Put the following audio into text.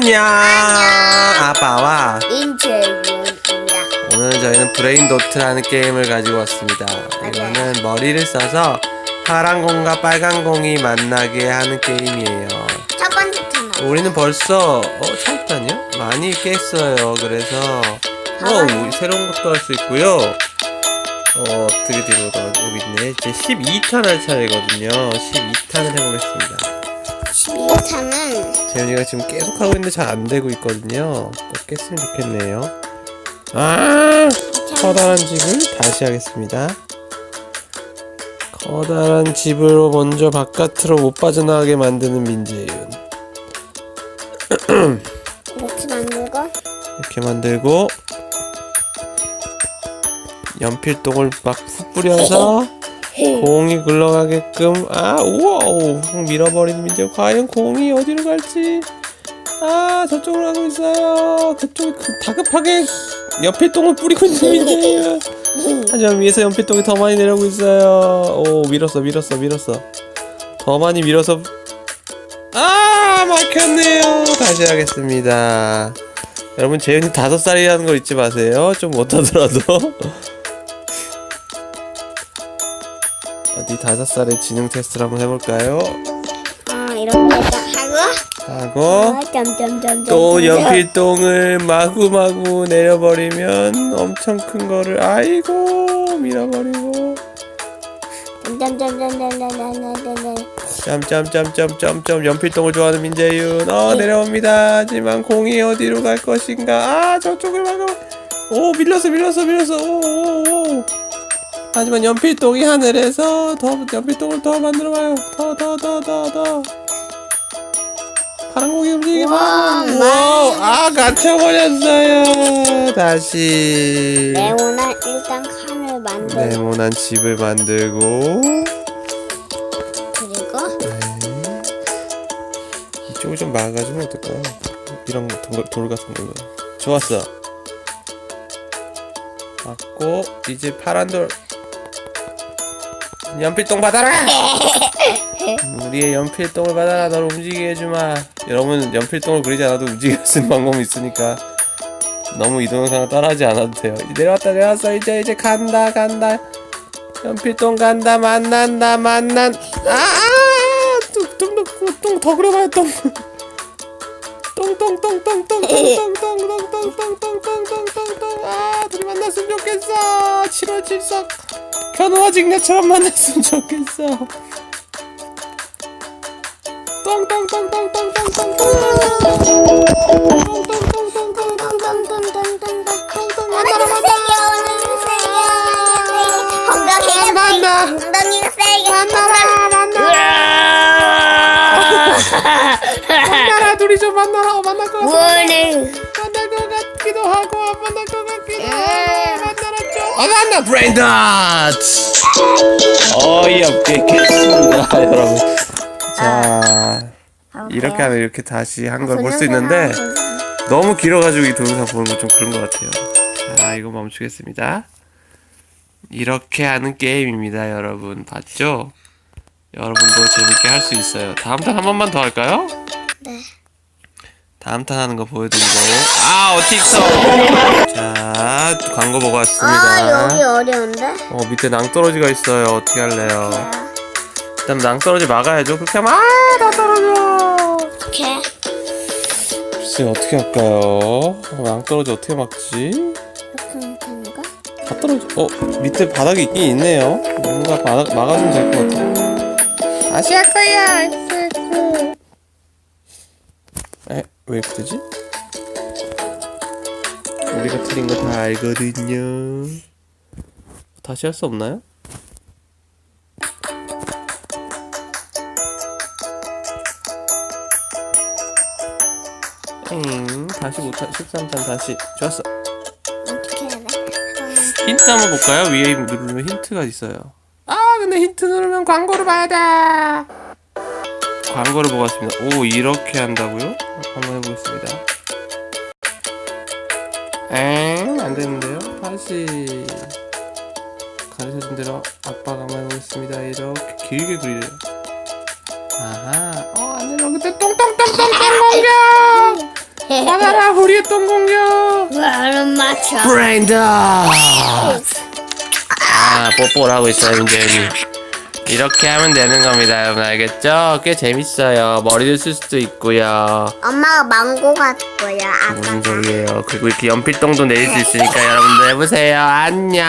안녕. 아빠와 인체윤입니다. 오늘 저희는 브레인 노트라는 게임을 가지고 왔습니다. 이거는 머리를 써서 파란 공과 빨간 공이 만나게 하는 게임이에요. 첫 번째 턴. 우리는 벌써 어 처음부터요? 많이 깼어요. 그래서 어 새로운 것도 할 수 있고요. 어 어떻게 들어가 여기 있네. 이제 12탄 할 차례거든요. 12탄을 해보겠습니다. 12탄은 재현이가 지금 계속 하고 있는데 잘 안 되고 있거든요. 꼭 깼으면 좋겠네요. 아 커다란 집을 다시 하겠습니다. 커다란 집으로 먼저 바깥으로 못 빠져나가게 만드는 민재윤. 이렇게 만들고 이렇게 만들고 연필똥을 막 푹 뿌려서 공이 굴러가게끔. 아 우와 훅 밀어버리는 민재 과연 공이 어디로 갈지. 아 저쪽으로 가고 있어요. 그쪽에 그 다급하게 연필똥을 뿌리고 있는 민재 하지만 위에서 연필똥이 더 많이 내려오고 있어요. 오 밀었어 밀었어 밀었어. 더 많이 밀어서. 아 막혔네요. 다시 하겠습니다. 여러분 재윤이 다섯 살이라는 걸 잊지 마세요. 좀 못하더라도 어디 다섯 살의 지능 테스트를 한번 해볼까요? 아 이렇게 딱 하고. 하고 어, 점점점점 또 연필똥을 마구마구 내려버리면 엄청 큰 거를 아이고 밀어버리고. 점점점점점점점점. 점점점점점점 연필똥을 좋아하는 민재윤. 어 내려옵니다. 하지만 공이 어디로 갈 것인가? 아 저쪽을 막아. 오 밀렸어 밀렸어 밀렸어. 오 오 오 하지만 연필똥이 하늘에서 더 연필똥을 더 만들어봐요. 더 더 더 더 더. 파란 공이 움직이고 우와, 와아 갇혀버렸어요. 다시. 네모난 일단 칸을 만들고. 네모난 집을 만들고. 그리고? 이쪽을 좀 막아주면 어떨까요? 이런 거, 돌, 돌 같은 걸로. 좋았어. 막고, 이제 파란 돌. 연필똥 받아라! 우리의 연필똥을 받아라. 너를 움직이게 해주마. 여러분, 연필똥을 그리지 않아도 움직일 수 있는 방법이 있으니까. 너무 이 동영상을 따라하지 않아도 돼요. 내려왔다, 내려왔어. 이제, 이제 간다, 간다. 연필똥 간다, 만난다, 만난. 아! 아! 똥똥똥똥더 그려봐요, 똥. 똥똥똥똥똥똥똥똥똥똥똥똥똥똥똥똥똥 아 둘이 만났으면 좋겠어 7월 7석 견우와 직녀처럼 만났으면 좋겠어. 만나라 둘이 좀 만나라 만날 것 같아. 만날 것 같기도 하고 안 만날 것 같기도 하고. 아 브레인 다트 어이없게 깼습니다 여러분. 자 이렇게 하면 이렇게 다시 한 걸 볼 수 있는데 너무 길어가지고 이 동영상 보는 거좀 그런 것 같아요. 자 이거 멈추겠습니다. 이렇게 하는 게임입니다 여러분. 봤죠? 여러분도 재밌게 할 수 있어요. 다음 탄한 번만 더 할까요? 네. 다음 탄 하는 거 보여드리고. 아우 틱tok 자 광고 보고 왔습니다. 아 여기 어려운데? 어 밑에 낭떠러지가 있어요. 어떻게 할래요? 일단 낭떠러지 막아야죠. 그렇게 하면 아다 떨어져! 이렇게 글쎄 어떻게 할까요? 어, 낭떠러지 어떻게 막지? 이렇게 하면 되는가? 다 떨어져. 어 밑에 바닥이 있긴 있네요. 뭔가 바닥 막아주면 될 것 같아. 다시 할 거야 되지? 우리가 틀린 거 다 알거든요 다시 할 수 없나요? 엥 다시 못하 13탄 다시 좋았어 어떻게 해야 돼 힌트 한번 볼까요? 위에 누르면 힌트가 있어요. 아, 근데 힌트 누르면 광고를 봐야 돼. 광고를 보고 왔습니다. 오, 이렇게 한다고요? 한번 해보겠습니다. 엥, 안 되는데요? 다시. 가르쳐준 대로 아빠가 한번 해보겠습니다. 이렇게 길게 그리래요. 아하, 어, 안 되나? 근데 똥똥똥똥똥 공격! 받아라 우리의 똥 공격 왜안 맞춰? 브레인드 아 뽀뽀를 하고 있어요 민재현이 이렇게 하면 되는 겁니다 여러분 알겠죠? 꽤 재밌어요 머리를 쓸 수도 있고요 엄마가 망고 같고요. 아빠가. 소리예요 그리고 이렇게 연필똥도 내릴 수 있으니까 여러분들 해보세요 안녕